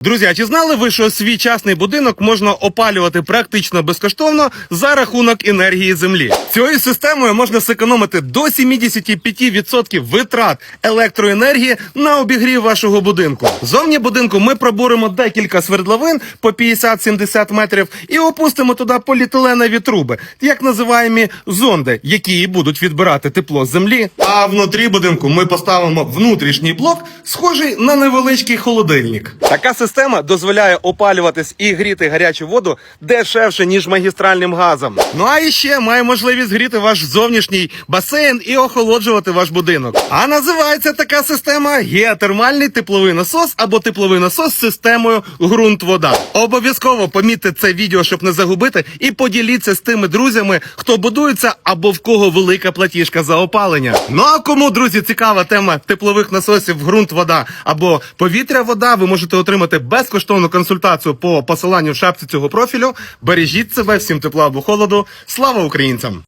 Друзі, а чи знали ви, що свій частний будинок можна опалювати практично безкоштовно за рахунок енергії землі? Цією системою можна зекономити до 75% витрат електроенергії на обігрів вашого будинку. Зовні будинку ми пробуримо декілька свердловин по 50-70 метрів і опустимо туди поліетиленові труби, як називаємо зонди, які будуть відбирати тепло з землі. А внутрі будинку ми поставимо внутрішній блок, схожий на невеличкий холодильник. Така система дозволяє опалюватись і гріти гарячу воду дешевше, ніж магістральним газом. Ну а іще має можливість гріти ваш зовнішній басейн і охолоджувати ваш будинок. А називається така система геотермальний тепловий насос або тепловий насос з системою ґрунт-вода. Обов'язково помітьте це відео, щоб не загубити, і поділіться з тими друзями, хто будується або в кого велика платіжка за опалення. Ну а кому, друзі, цікава тема теплових насосів ґрунт-вода або повітря-вода, ви можете отримати безкоштовну консультацію по посиланню в шапці цього профілю. Бережіть себе, всім тепла або холоду. Слава українцям!